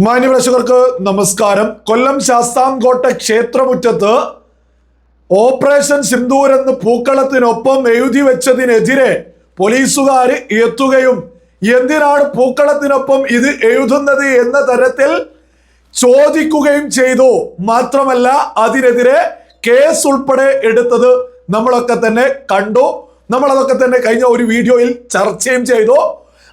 മാന്യപ്രേക്ഷകർക്ക് നമസ്കാരം. കൊല്ലം ശാസ്താംകോട്ട ക്ഷേത്രമുറ്റത്ത് ഓപ്പറേഷൻ സിന്ദൂർ എന്ന് പൂക്കളത്തിനൊപ്പം എഴുതി വെച്ചതിനെതിരെ പോലീസുകാർ എത്തുകയും എന്തിനാണ് പൂക്കളത്തിനൊപ്പം ഇത് എഴുതുന്നത് എന്ന തരത്തിൽ ചോദിക്കുകയും ചെയ്തു. മാത്രമല്ല അതിനെതിരെ കേസ് ഉൾപ്പെടെ എടുത്തത് നമ്മളൊക്കെ തന്നെ കണ്ടു. നമ്മളതൊക്കെ തന്നെ കഴിഞ്ഞ ഒരു വീഡിയോയിൽ ചർച്ചയും ചെയ്തു.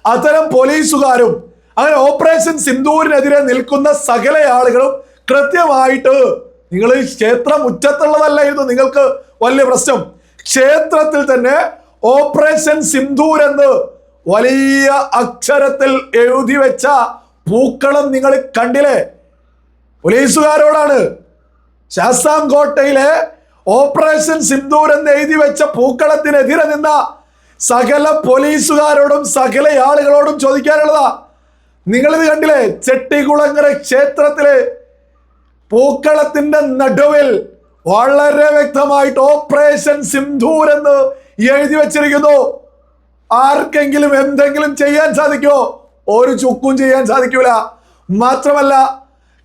അത്തരം പോലീസുകാരും അങ്ങനെ ഓപ്പറേഷൻ സിന്ദൂരിനെതിരെ നിൽക്കുന്ന സകല ആളുകളും കൃത്യമായിട്ട് നിങ്ങൾ ഈ ക്ഷേത്ര മുറ്റത്തുള്ളതല്ലായിരുന്നു. നിങ്ങൾക്ക് വലിയ പ്രശ്നം. ക്ഷേത്രത്തിൽ തന്നെ ഓപ്പറേഷൻ സിന്ധൂർ എന്ന് വലിയ അക്ഷരത്തിൽ എഴുതി വെച്ച പൂക്കളം നിങ്ങൾ കണ്ടില്ലേ? പോലീസുകാരോടാണ്. ശാസ്താംകോട്ടയിലെ ഓപ്പറേഷൻ സിന്ധൂർ എന്ന് എഴുതി വെച്ച പൂക്കളത്തിനെതിരെ നിന്ന സകല പോലീസുകാരോടും സകല ആളുകളോടും ചോദിക്കാനുള്ളതാ. നിങ്ങളിത് കണ്ടില്ലേ? ചെട്ടികുളങ്ങര ക്ഷേത്രത്തിലെ പൂക്കളത്തിന്റെ നടുവിൽ വളരെ വ്യക്തമായിട്ട് ഓപ്പറേഷൻ സിന്ധൂർ എന്ന് എഴുതി വെച്ചിരിക്കുന്നു. ആർക്കെങ്കിലും എന്തെങ്കിലും ചെയ്യാൻ സാധിക്കുമോ ഒരു ചുക്കും ചെയ്യാൻ സാധിക്കൂല. മാത്രമല്ല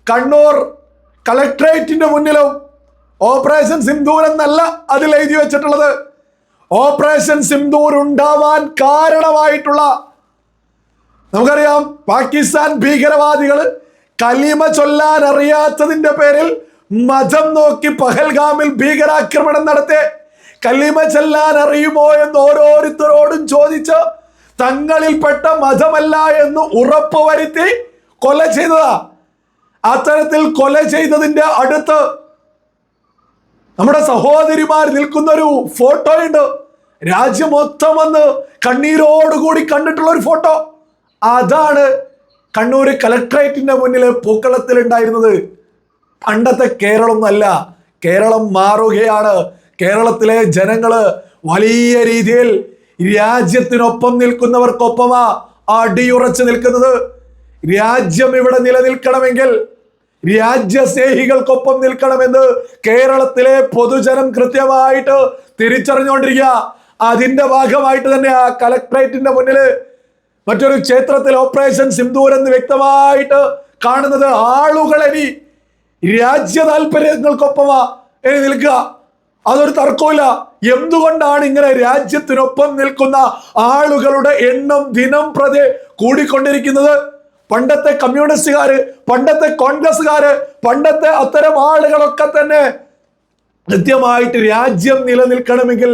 കണ്ണൂർ കളക്ട്രേറ്റിന്റെ മുന്നിലും ഓപ്പറേഷൻ സിന്ധൂർ എന്നല്ല അതിൽ എഴുതി വെച്ചിട്ടുള്ളത്. ഓപ്പറേഷൻ സിന്ധൂർ ഉണ്ടാവാൻ കാരണമായിട്ടുള്ള നമുക്കറിയാം പാകിസ്ഥാൻ ഭീകരവാദികൾ കലിമ ചൊല്ലാൻ അറിയാത്തതിന്റെ പേരിൽ മതം നോക്കി പഹൽഗാമിൽ ഭീകരാക്രമണം നടത്തി. കലിമ ചൊല്ലാൻ അറിയുമോ എന്ന് ഓരോരുത്തരോടും ചോദിച്ച് തങ്ങളിൽപ്പെട്ട മതമല്ല എന്ന് ഉറപ്പുവരുത്തി കൊല ചെയ്തതാ. അത്തരത്തിൽ കൊല ചെയ്തതിന്റെ അടുത്ത് നമ്മുടെ സഹോദരിമാർ നിൽക്കുന്ന ഒരു ഫോട്ടോ ഉണ്ട് രാജ്യം മൊത്തം വന്ന് കണ്ണീരോടുകൂടി കണ്ടിട്ടുള്ള ഒരു ഫോട്ടോ. അതാണ് കണ്ണൂർ കലക്ട്രേറ്റിന്റെ മുന്നിലെ പൂക്കളത്തിൽ ഉണ്ടായിരുന്നത് പണ്ടത്തെ കേരളം അല്ല കേരളം മാറുകയാണ്. കേരളത്തിലെ ജനങ്ങൾ വലിയ രീതിയിൽ രാജ്യത്തിനൊപ്പം നിൽക്കുന്നവർക്കൊപ്പമാ അടിയുറച്ചു നിൽക്കുന്നത്. രാജ്യം ഇവിടെ നിലനിൽക്കണമെങ്കിൽ രാജ്യസ്നേഹികൾക്കൊപ്പം നിൽക്കണമെന്ന് കേരളത്തിലെ പൊതുജനം കൃത്യമായിട്ട് തിരിച്ചറിഞ്ഞുകൊണ്ടിരിക്കുക. അതിന്റെ ഭാഗമായിട്ട് തന്നെ ആ കലക്ട്രേറ്റിന്റെ മുന്നിൽ മറ്റൊരു ക്ഷേത്രത്തിൽ ഓപ്പറേഷൻ സിന്ദൂർ എന്ന് വ്യക്തമായിട്ട് കാണുന്നത് ആളുകളെനി രാജ്യ താല്പര്യങ്ങൾക്കൊപ്പമാ ഇനി നിൽക്കുക. അതൊരു തർക്കമില്ല എന്തുകൊണ്ടാണ് ഇങ്ങനെ രാജ്യത്തിനൊപ്പം നിൽക്കുന്ന ആളുകളുടെ എണ്ണം ദിനം പ്രതി കൂടിക്കൊണ്ടിരിക്കുന്നത്? പണ്ടത്തെ കമ്മ്യൂണിസ്റ്റുകാര് പണ്ടത്തെ കോൺഗ്രസ്സുകാര് പണ്ടത്തെ അത്തരം ആളുകളൊക്കെ തന്നെ കൃത്യമായിട്ട് രാജ്യം നിലനിൽക്കണമെങ്കിൽ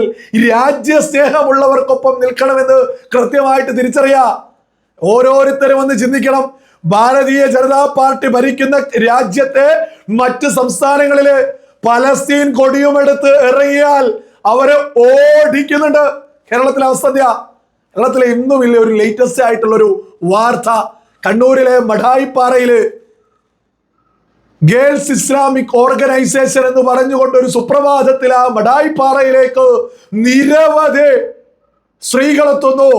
രാജ്യ സ്നേഹമുള്ളവർക്കൊപ്പം നിൽക്കണമെന്ന് കൃത്യമായിട്ട് തിരിച്ചറിയാ. ഓരോരുത്തരും ഒന്ന് ചിന്തിക്കണം. ഭാരതീയ ജനതാ പാർട്ടി ഭരിക്കുന്ന രാജ്യത്തെ മറ്റ് സംസ്ഥാനങ്ങളിൽ പലസ്തീൻ കൊടിയുമെടുത്ത് ഇറങ്ങിയാൽ അവരെ ഓടിക്കുന്നുണ്ട്. കേരളത്തിലെ അവസ്ഥ? കേരളത്തിലെ ഇന്നും ഇല്ല ഒരു ലേറ്റസ്റ്റ് ആയിട്ടുള്ള ഒരു വാർത്ത. കണ്ണൂരിലെ മഠായിപ്പാറയിൽ ഗേൾസ് ഇസ്ലാമിക് ഓർഗനൈസേഷൻ എന്ന് പറഞ്ഞുകൊണ്ട് ഒരു സുപ്രഭാതത്തിൽ ആ മടായിപ്പാറയിലേക്ക് നിരവധി സ്ത്രീകളെത്തുന്നു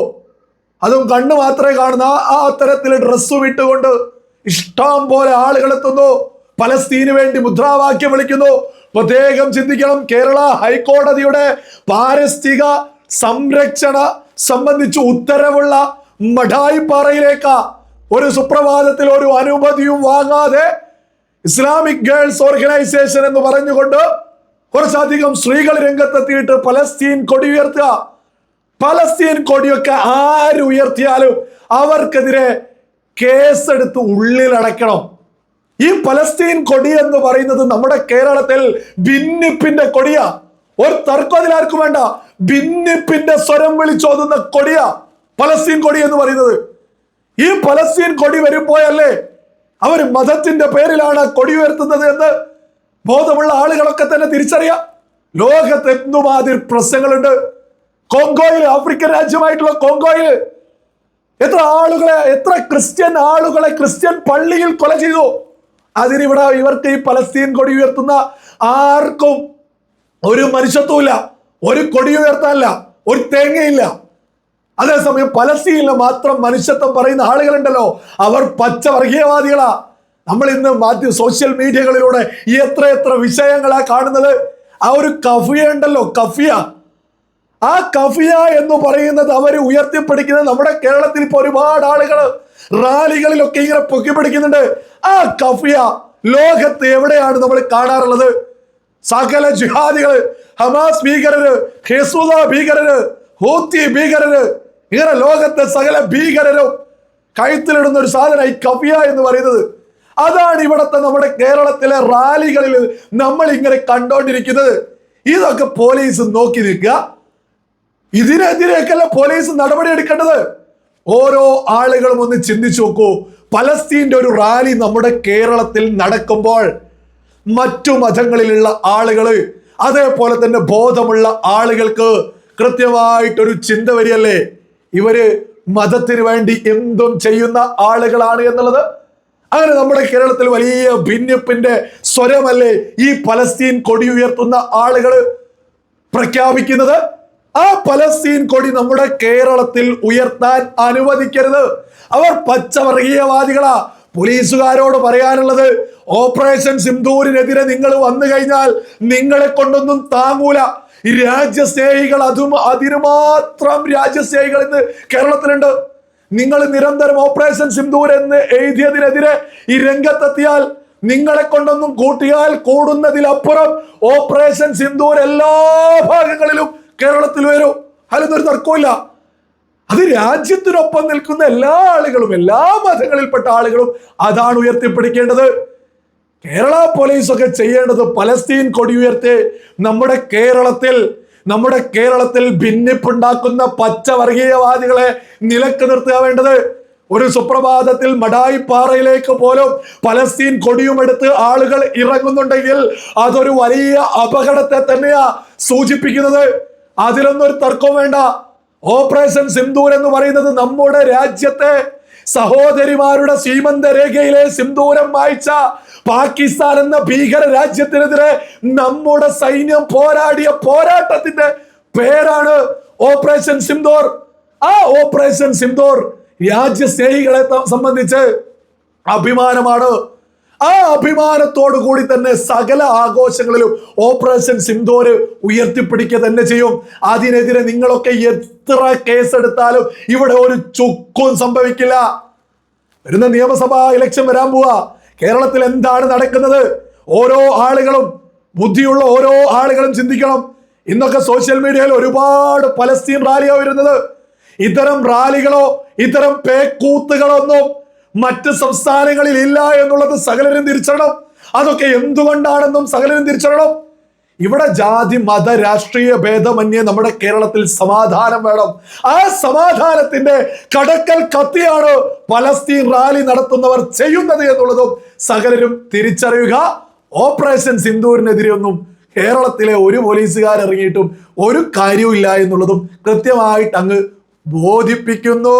അതും കണ്ണു മാത്രമേ കാണുന്ന ആ- അത്തരത്തിൽ ഡ്രസ്സും ഇട്ടുകൊണ്ട് ഇഷ്ടം പോലെ ആളുകളെത്തുന്നു പലസ്തീന് വേണ്ടി മുദ്രാവാക്യം വിളിക്കുന്നു. പ്രത്യേകം ചിന്തിക്കണം. കേരള ഹൈക്കോടതിയുടെ പാരിസ്ഥിതിക സംരക്ഷണ സംബന്ധിച്ച് ഉത്തരവുള്ള മഠായിപ്പാറയിലേക്ക് ഒരു സുപ്രഭാതത്തിൽ ഒരു അനുമതിയും വാങ്ങാതെ ഇസ്ലാമിക് ഗേൾസ് ഓർഗനൈസേഷൻ എന്ന് പറഞ്ഞുകൊണ്ട് കുറച്ചധികം സ്ത്രീകൾ രംഗത്തെത്തിയിട്ട് പലസ്തീൻ കൊടി ഉയർത്തുക. പലസ്തീൻ കൊടിയൊക്കെ ആര് ഉയർത്തിയാലും അവർക്കെതിരെ കേസെടുത്ത് ഉള്ളിലടക്കണം ഈ പലസ്തീൻ കൊടി എന്ന് പറയുന്നത് നമ്മുടെ കേരളത്തിൽ ഭിന്നിപ്പിന്റെ കൊടിയാ. ഒരു തർക്കം അതിലാർക്കും വേണ്ട. ഭിന്നിപ്പിന്റെ സ്വരം വിളിച്ചോതുന്ന കൊടിയാ പലസ്തീൻ കൊടി എന്ന് പറയുന്നത്. ഈ പലസ്തീൻ കൊടി വരുമ്പോഴല്ലേ അവർ മതത്തിന്റെ പേരിലാണ് കൊടി ഉയർത്തുന്നത് എന്ന് ബോധമുള്ള ആളുകളൊക്കെ തന്നെ തിരിച്ചറിയാം. ലോകത്ത് എന്തുമാതിരി പ്രശ്നങ്ങളുണ്ട്. കോങ്കോയിൽ ആഫ്രിക്കൻ രാജ്യമായിട്ടുള്ള കോങ്കോയിൽ എത്ര ആളുകളെ എത്ര ക്രിസ്ത്യൻ ആളുകളെ ക്രിസ്ത്യൻ പള്ളിയിൽ കൊല ചെയ്തു. അതിനിവിടെ ഇവർക്ക് ഈ പലസ്തീൻ കൊടി ഉയർത്തുന്ന ആർക്കും ഒരു മനുഷ്യത്വമില്ല ഒരു കൊടി ഉയർത്താനില്ല. ഒരു തേങ്ങയില്ല. അതേസമയം പലസ്തീനിൽ മാത്രം മനുഷ്യത്വം പറയുന്ന ആളുകളുണ്ടല്ലോ. അവർ പച്ചവർഗീയവാദികളാ നമ്മൾ ഇന്ന് മാധ്യമ സോഷ്യൽ മീഡിയകളിലൂടെ എത്ര എത്ര വിഷയങ്ങളാ കാണുന്നത്. ആ ഒരു കഫിയ ഉണ്ടല്ലോ കഫിയ. ആ കഫിയ എന്ന് പറയുന്നത് അവർ ഉയർത്തിപ്പിടിക്കുന്നത് നമ്മുടെ കേരളത്തിൽ ഇപ്പോൾ ഒരുപാട് ആളുകൾ റാലികളിലൊക്കെ ഇങ്ങനെ പൊക്കി പിടിക്കുന്നുണ്ട് ആ കഫിയ ലോകത്ത് എവിടെയാണ് നമ്മൾ കാണാറുള്ളത്? സകല ജിഹാദികൾ ഹമാസ് ഭീകരര് ഹെസുദ ഭീകരര് ഹൂത്തി ഭീകരര് ഇങ്ങനെ ലോകത്തെ സകല ഭീകരരും കഴുത്തിലിടുന്ന ഒരു സാധനം ഈ കവിയ എന്ന് പറയുന്നത് അതാണ് ഇവിടുത്തെ നമ്മുടെ കേരളത്തിലെ റാലികളിൽ നമ്മൾ ഇങ്ങനെ കണ്ടോണ്ടിരിക്കുന്നത്. ഇതൊക്കെ പോലീസ് നോക്കി നിൽക്കുക. ഇതിനെതിരെയൊക്കെയല്ല പോലീസ് നടപടി എടുക്കേണ്ടത്. ഓരോ ആളുകളും ഒന്ന് ചിന്തിച്ചു നോക്കൂ. പലസ്തീന്റെ ഒരു റാലി നമ്മുടെ കേരളത്തിൽ നടക്കുമ്പോൾ മറ്റു മതങ്ങളിലുള്ള ആളുകൾ അതേപോലെ തന്നെ ബോധമുള്ള ആളുകൾക്ക് കൃത്യമായിട്ടൊരു ചിന്ത വരികയല്ലേ? ഇവർ മതത്തിന് വേണ്ടി എന്തും ചെയ്യുന്ന ആളുകളാണ് എന്നുള്ളത്. അങ്ങനെ നമ്മുടെ കേരളത്തിൽ വലിയ ഭിന്നിപ്പിന്റെ സ്വരമല്ലേ ഈ പലസ്തീൻ കൊടി ഉയർത്തുന്ന ആളുകൾ പ്രഖ്യാപിക്കുന്നത്? ആ പലസ്തീൻ കൊടി നമ്മുടെ കേരളത്തിൽ ഉയർത്താൻ അനുവദിക്കരുത്. അവർ പച്ചവർഗീയവാദികളാ. പോലീസുകാരോട് പറയാനുള്ളത് ഓപ്പറേഷൻ സിന്ധൂരിനെതിരെ നിങ്ങൾ വന്നു കഴിഞ്ഞാൽ നിങ്ങളെ കൊണ്ടൊന്നും താങ്ങൂല. രാജ്യസ്നേഹികൾ അതും അതിരുമാത്രം രാജ്യസ്നേഹികൾ ഇന്ന് കേരളത്തിലുണ്ട്. നിങ്ങൾ നിരന്തരം ഓപ്പറേഷൻ സിന്ദൂർ എന്ന് എഴുതിയതിനെതിരെ ഈ രംഗത്തെത്തിയാൽ നിങ്ങളെ കൊണ്ടൊന്നും കൂട്ടിയാൽ കൂടുന്നതിലപ്പുറം ഓപ്പറേഷൻ സിന്ദൂർ എല്ലാ ഭാഗങ്ങളിലും കേരളത്തിൽ വരും. അതിലൊന്നും തർക്കമില്ല അത് രാജ്യത്തിനൊപ്പം നിൽക്കുന്ന എല്ലാ ആളുകളും എല്ലാ മതങ്ങളിൽപ്പെട്ട ആളുകളും അതാണ് ഉയർത്തിപ്പിടിക്കേണ്ടത്. കേരള പോലീസൊക്കെ ചെയ്യേണ്ടത് പലസ്തീൻ കൊടി ഉയർത്തി നമ്മുടെ കേരളത്തിൽ നമ്മുടെ കേരളത്തിൽ ഭിന്നിപ്പുണ്ടാക്കുന്ന പച്ചവർഗീയവാദികളെ നിലയ്ക്ക് നിർത്തുക വേണ്ടത് ഒരു സുപ്രഭാതത്തിൽ മടായി പാറയിലേക്ക് പോലും പലസ്തീൻ കൊടിയുമെടുത്ത് ആളുകൾ ഇറങ്ങുന്നുണ്ടെങ്കിൽ അതൊരു വലിയ അപകടത്തെ തന്നെയാ സൂചിപ്പിക്കുന്നത്. അതിലൊന്നും ഒരു തർക്കവും വേണ്ട. ഓപ്പറേഷൻ സിന്ദൂർ എന്ന് പറയുന്നത് നമ്മുടെ രാജ്യത്തെ സഹോദരിമാരുടെ സീമന്ത രേഖയിലെ സിന്ദൂരം വായിച്ച പാകിസ്ഥാൻ എന്ന ഭീകര രാജ്യത്തിനെതിരെ നമ്മുടെ സൈന്യം പോരാടിയ പോരാട്ടത്തിന്റെ പേരാണ് ഓപ്പറേഷൻ സിന്ദോർ. ആ ഓപ്പറേഷൻ സിന്ദോർ രാജ്യസ്നേഹികളെ സ്നേഹികളെ സംബന്ധിച്ച് അഭിമാനമാണ്. ആ അഭിമാനത്തോടു കൂടി തന്നെ സകല ആഘോഷങ്ങളിലും ഓപ്പറേഷൻ സിന്ദൂര് ഉയർത്തിപ്പിടിക്കുക തന്നെ ചെയ്യും. അതിനെതിരെ നിങ്ങളൊക്കെ എത്ര കേസെടുത്താലും ഇവിടെ ഒരു ചുക്കും സംഭവിക്കില്ല. വരുന്ന നിയമസഭാ ഇലക്ഷൻ വരാൻ പോവാ. കേരളത്തിൽ എന്താണ് നടക്കുന്നത്? ഓരോ ആളുകളും ബുദ്ധിയുള്ള ഓരോ ആളുകളും ചിന്തിക്കണം. ഇന്നൊക്കെ സോഷ്യൽ മീഡിയയിൽ ഒരുപാട് പലസ്തീൻ റാലിയാണ് വരുന്നത്. ഇത്തരം റാലികളോ ഇത്തരം പേക്കൂത്തുകളോ ഒന്നും മറ്റ് സംസ്ഥാനങ്ങളിൽ ഇല്ല എന്നുള്ളത് സകലരും തിരിച്ചറിയണം. അതൊക്കെ എന്തുകൊണ്ടാണെന്നും സകലരും തിരിച്ചറിയണം. ഇവിടെ ജാതി മത രാഷ്ട്രീയ ഭേദമന്യേ നമ്മുടെ കേരളത്തിൽ സമാധാനം വേണം. ആ സമാധാനത്തിന്റെ കടക്കൽ കത്തിയാണ് പലസ്തീൻ റാലി നടത്തുന്നവർ ചെയ്യുന്നത് എന്നുള്ളതും സകലരും തിരിച്ചറിയുക. ഓപ്പറേഷൻ സിന്ദൂരിനെതിരെ ഒന്നും കേരളത്തിലെ ഒരു പോലീസുകാർ ഇറങ്ങിയിട്ടും ഒരു കാര്യവും ഇല്ല എന്നുള്ളതും കൃത്യമായിട്ട് അങ്ങ് ബോധിപ്പിക്കുന്നു.